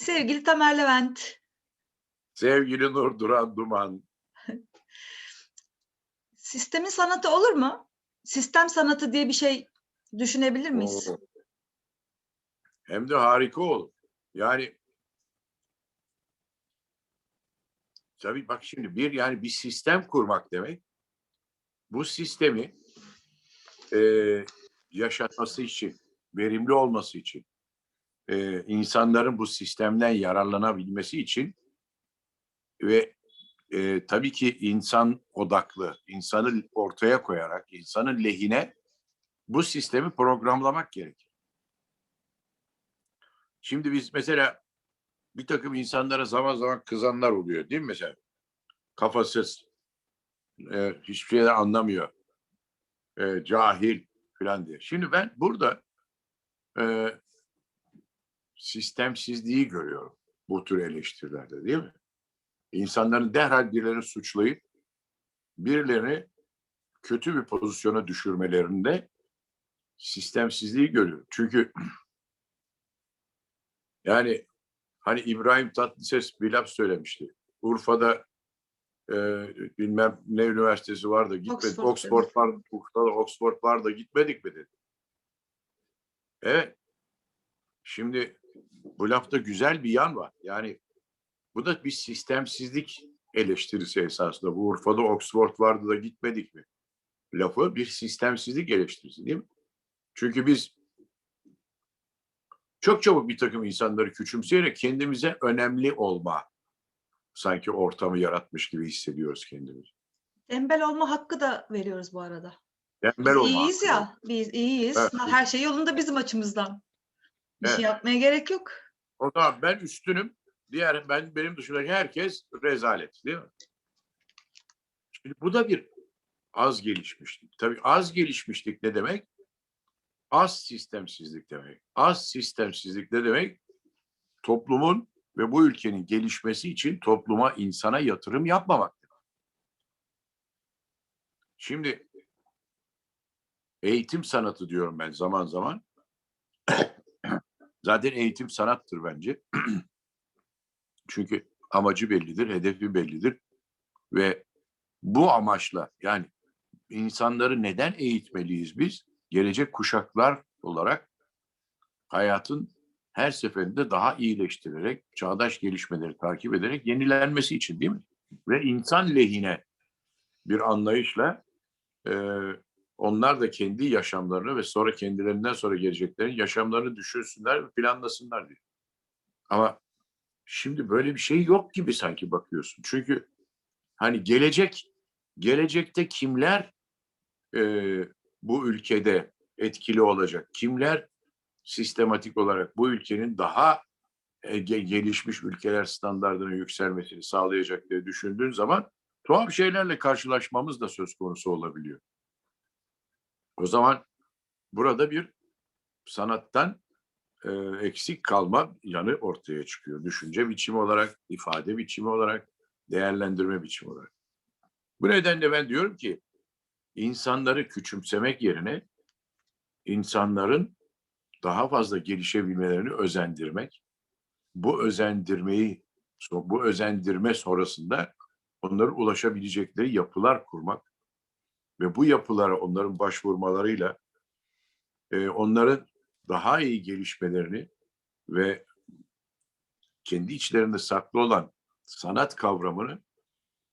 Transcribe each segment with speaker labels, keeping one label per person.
Speaker 1: Sevgili Tamer Levent,
Speaker 2: Sevgili Nur Duran Duman.
Speaker 1: sistemin sanatı olur mu? Sistem sanatı diye bir şey düşünebilir miyiz?
Speaker 2: Oo. Hem de harika olur. Yani tabii bak şimdi bir yani bir sistem kurmak demek bu sistemi eee, yaşatması için, verimli olması için, eee, insanların bu sistemden yararlanabilmesi için ve eee, tabii ki insan odaklı, insanı ortaya koyarak, insanın lehine bu sistemi programlamak gerekir. Şimdi biz mesela bir takım insanlara zaman zaman kızanlar oluyor değil mi mesela? Kafasız, e, hiçbir şeyden anlamıyor, e, cahil falan diye. Şimdi ben burada e, sistemsizliği görüyorum bu tür eleştirilerde değil mi? İnsanların derhal birilerini suçlayıp birilerini kötü bir pozisyona düşürmelerinde sistemsizliği görüyorum. Çünkü yani hani İbrahim Tatlıses bir laf söylemişti. Urfa'da e, bilmem ne üniversitesi var da gitmedik.
Speaker 1: Oxford,
Speaker 2: Oxford,
Speaker 1: evet.
Speaker 2: var, Urfa'da Oxford var da gitmedik mi dedi. Evet. Şimdi bu lafta güzel bir yan var. Yani bu da bir sistemsizlik eleştirisi esasında. Bu Urfa'da Oxford vardı da gitmedik mi? Lafı bir sistemsizlik eleştirisi değil mi? Çünkü biz çok çabuk bir takım insanları küçümseyerek kendimize önemli olma sanki ortamı yaratmış gibi hissediyoruz kendimizi.
Speaker 1: Tembel olma hakkı da veriyoruz bu arada.
Speaker 2: Tembel olma.
Speaker 1: iyiyiz
Speaker 2: hakkı
Speaker 1: ya, biz iyiyiz.
Speaker 2: Evet.
Speaker 1: Her şey yolunda bizim açımızdan. Bir
Speaker 2: Evet.
Speaker 1: şey yapmaya gerek yok.
Speaker 2: O zaman ben üstünüm. Diğer ben benim dışındaki herkes rezalet değil mi? Şimdi bu da bir az gelişmişlik. Tabii az gelişmişlik ne demek? Az sistemsizlik demek. Az sistemsizlik ne demek? Toplumun ve bu ülkenin gelişmesi için topluma, insana yatırım yapmamak. Şimdi eğitim sanatı diyorum ben zaman zaman. Zaten eğitim sanattır bence. Çünkü amacı bellidir, hedefi bellidir ve bu amaçla yani insanları neden eğitmeliyiz biz? Gelecek kuşaklar olarak hayatın her seferinde daha iyileştirerek, çağdaş gelişmeleri takip ederek yenilenmesi için değil mi? Ve insan lehine bir anlayışla eee, onlar da kendi yaşamlarını ve sonra kendilerinden sonra geleceklerin yaşamlarını düşünsünler ve planlasınlar diye. Ama şimdi böyle bir şey yok gibi sanki bakıyorsun. Çünkü hani gelecek, gelecekte kimler eee, bu ülkede etkili olacak? Kimler sistematik olarak bu ülkenin daha e, ge- gelişmiş ülkeler standartının yükselmesini sağlayacak diye düşündüğün zaman tuhaf şeylerle karşılaşmamız da söz konusu olabiliyor. O zaman burada bir sanattan e, eksik kalma yanı ortaya çıkıyor. Düşünce biçimi olarak, ifade biçimi olarak, değerlendirme biçimi olarak. Bu nedenle ben diyorum ki insanları küçümsemek yerine insanların daha fazla gelişebilmelerini özendirmek, bu özendirmeyi, bu özendirme sonrasında onların ulaşabilecekleri yapılar kurmak ve bu yapılara onların başvurmalarıyla e, onların daha iyi gelişmelerini ve kendi içlerinde saklı olan sanat kavramını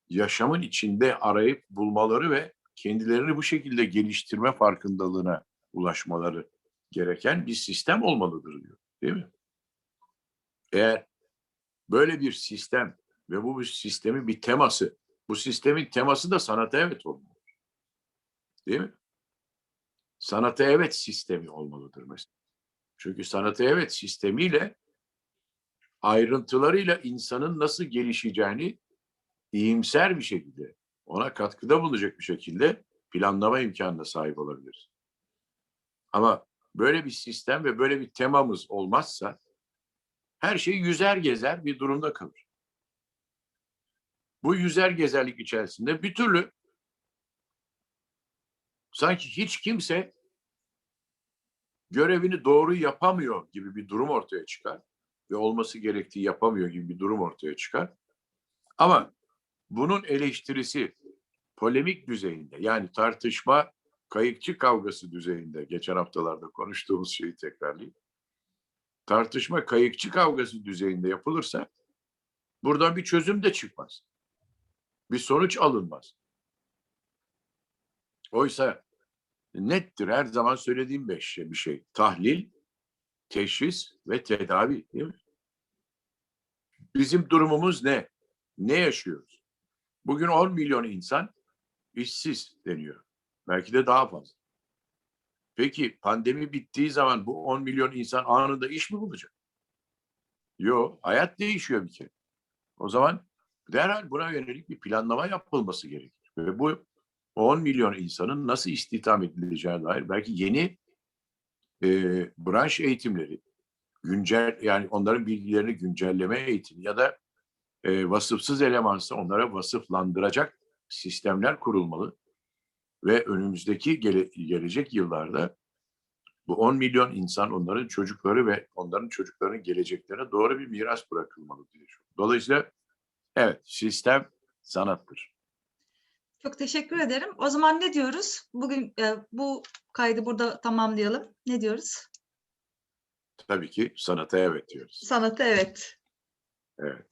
Speaker 2: yaşamın içinde arayıp bulmaları ve kendilerini bu şekilde geliştirme farkındalığına ulaşmaları gereken bir sistem olmalıdır diyor. Değil mi? Eğer böyle bir sistem ve bu bir sistemin bir teması, bu sistemin teması da sanata evet olmalı. Değil mi? Sanata evet sistemi olmalıdır mesela. Çünkü sanata evet sistemiyle ayrıntılarıyla insanın nasıl gelişeceğini iyimser bir şekilde, ona katkıda bulunacak bir şekilde planlama imkanına sahip olabiliriz. Ama böyle bir sistem ve böyle bir temamız olmazsa her şey yüzer gezer bir durumda kalır. Bu yüzer gezerlik içerisinde bir türlü sanki hiç kimse görevini doğru yapamıyor gibi bir durum ortaya çıkar. ve olması gerektiği yapamıyor gibi bir durum ortaya çıkar. Ama bunun eleştirisi polemik düzeyinde yani tartışma kayıkçı kavgası düzeyinde geçen haftalarda konuştuğumuz şeyi tekrarlayayım. Tartışma kayıkçı kavgası düzeyinde yapılırsa buradan bir çözüm de çıkmaz. Bir sonuç alınmaz. Oysa nettir her zaman söylediğim beş şey, bir şey. Tahlil, teşhis ve tedavi değil mi? Bizim durumumuz ne? Ne yaşıyoruz? Bugün 10 milyon insan işsiz deniyor. Belki de daha fazla. Peki pandemi bittiği zaman bu 10 milyon insan anında iş mi bulacak? Yok, hayat değişiyor bir kere. O zaman derhal buna yönelik bir planlama yapılması gerekir. Ve bu 10 milyon insanın nasıl istihdam edileceğine dair belki yeni e, branş eğitimleri, güncel yani onların bilgilerini güncelleme eğitimi ya da e, vasıfsız elemansa onlara vasıflandıracak sistemler kurulmalı ve önümüzdeki gele- gelecek yıllarda bu 10 milyon insan onların çocukları ve onların çocuklarının geleceklerine doğru bir miras bırakılmalı diye düşünüyorum. Dolayısıyla evet sistem sanattır.
Speaker 1: Çok teşekkür ederim. O zaman ne diyoruz? Bugün e, bu kaydı burada tamamlayalım. Ne diyoruz?
Speaker 2: Tabii ki sanata evet diyoruz.
Speaker 1: Sanata evet.
Speaker 2: Evet.